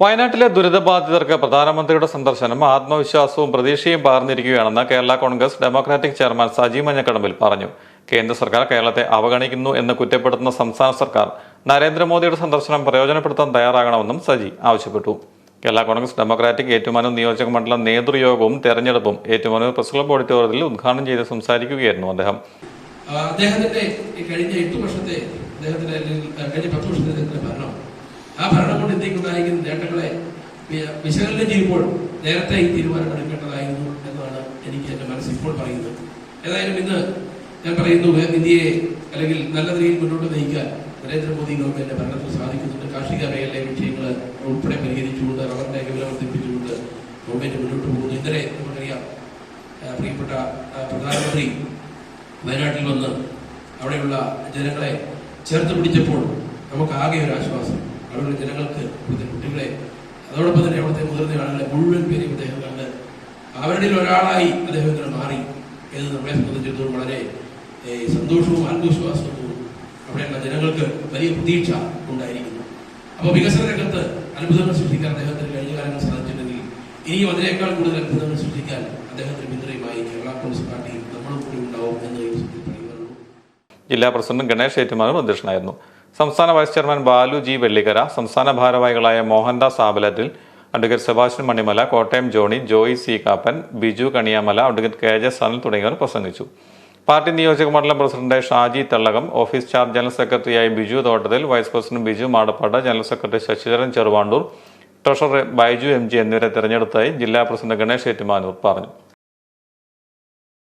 വയനാട്ടിലെ ദുരിതബാധിതർക്ക് പ്രധാനമന്ത്രിയുടെ സന്ദർശനം ആത്മവിശ്വാസവും പ്രതീക്ഷയും പകർന്നിരിക്കുകയാണെന്ന് കേരള കോൺഗ്രസ് ഡെമോക്രാറ്റിക് ചെയർമാൻ സജി മഞ്ഞക്കടമ്പിൽ പറഞ്ഞു. കേന്ദ്ര സർക്കാർ കേരളത്തെ അവഗണിക്കുന്നു എന്ന് കുറ്റപ്പെടുത്തുന്ന സംസ്ഥാന സർക്കാർ നരേന്ദ്രമോദിയുടെ സന്ദർശനം പ്രയോജനപ്പെടുത്താൻ തയ്യാറാകണമെന്നും സജി ആവശ്യപ്പെട്ടു. കേരള കോൺഗ്രസ് ഡെമോക്രാറ്റിക് ഏറ്റുമാനൂർ നിയോജക മണ്ഡലം നേതൃയോഗവും തെരഞ്ഞെടുപ്പും ഏറ്റുമാനൂർ പ്രസ് ക്ലബ് ഓഡിറ്റോറിയത്തിൽ ഉദ്ഘാടനം ചെയ്ത് സംസാരിക്കുകയായിരുന്നു അദ്ദേഹം. അദ്ദേഹത്തിന്റെ കഴിഞ്ഞ എട്ട് വർഷത്തെ അദ്ദേഹത്തിന്റെ അല്ലെങ്കിൽ കഴിഞ്ഞ പത്ത് വർഷത്തെ ഭരണം ആ ഭരണം കൊണ്ട് ഇന്ത്യക്കുണ്ടായിരിക്കുന്ന നേട്ടങ്ങളെ വിശകലനം ചെയ്യുമ്പോൾ നേരത്തെ ഈ തീരുമാനം എടുക്കേണ്ടതായിരുന്നു എന്നാണ് എനിക്ക് എന്റെ മനസ്സിൽ ഇപ്പോൾ പറയുന്നത്. ഏതായാലും ഇന്ന് ഞാൻ പറയുന്നു ഇന്ത്യയെ അല്ലെങ്കിൽ നല്ല നിലയിൽ മുന്നോട്ട് നയിക്കാൻ നരേന്ദ്രമോദി ഗവൺമെന്റിന്റെ ഭരണത്തിൽ സാധിക്കുന്നുണ്ട്. കാർഷിക മേഖലയിലെ വിഷയങ്ങൾ ഉൾപ്പെടെ പരിഹരിച്ചുകൊണ്ട് റബ്ബറിന്റെ വില വർദ്ധിപ്പിച്ചുകൊണ്ട് ഗവൺമെന്റ് മുന്നോട്ട് പോകുന്നു. ഇന്നലെ നമുക്കറിയാം പ്രിയപ്പെട്ട പ്രധാനമന്ത്രി വയനാട്ടിൽ വന്ന് അവിടെയുള്ള ജനങ്ങളെ ചേർത്ത് പിടിച്ചപ്പോൾ നമുക്ക് ആകെ ഒരു ആശ്വാസം. അവിടെയുള്ള ജനങ്ങൾക്ക് ഇവിടുത്തെ കുട്ടികളെ അതോടൊപ്പം തന്നെ അവിടുത്തെ മുതിർന്ന ആളുകളെ മുഴുവൻ പേരെയും അദ്ദേഹം കണ്ട് അവരുടെ ഒരാളായി അദ്ദേഹം ഇങ്ങനെ മാറി എന്ന് നമ്മളെ സംബന്ധിച്ചിടത്തോളം വളരെ സന്തോഷവും ആത്മവിശ്വാസവും അവിടെയുള്ള ജനങ്ങൾക്ക് വലിയ പ്രതീക്ഷ ഉണ്ടായിരിക്കുന്നു. അപ്പോൾ വികസന രംഗത്ത് അത്ഭുതങ്ങൾ സൃഷ്ടിക്കാൻ അദ്ദേഹത്തിന് കഴിഞ്ഞ കാലങ്ങൾ സാധിച്ചിട്ടുണ്ടെങ്കിൽ ഇനിയും അതിനേക്കാൾ കൂടുതൽ അത്ഭുതങ്ങൾ സൃഷ്ടിക്കാൻ അദ്ദേഹത്തിന് പിന്തുണയുമായി കേരള കോൺഗ്രസ് പാർട്ടി നമ്മളും കൂടി ഉണ്ടാവും എന്ന് ജില്ലാ പ്രസിഡന്റ് ഗണേഷ് ഏറ്റുമാനും അധ്യക്ഷനായിരുന്നു. സംസ്ഥാന vice chairman Balu G Vellikkara സംസ്ഥാന ഭാരവാഹികളായ Mohandas ആബലറ്റിൽ advocate Sebastian Manimala Kottayam Johnny Joy C Kappan Biju Kaniyamala advocate K J Sanal തുടങ്ങിയവർ പ്രസംഗിച്ചു. പാർട്ടി നിയോജക മണ്ഡലം president Shaji Thallakam office charge general സെക്രട്ടറിയായി Biju Thottathil vice president Biju Madappad general secretary Sasidharan Cheruvandoor treasurer Baiju M G എന്നിവരെ തെരഞ്ഞെടുത്തായി ജില്ലാ president Ganesh Ettumanoor പറഞ്ഞു.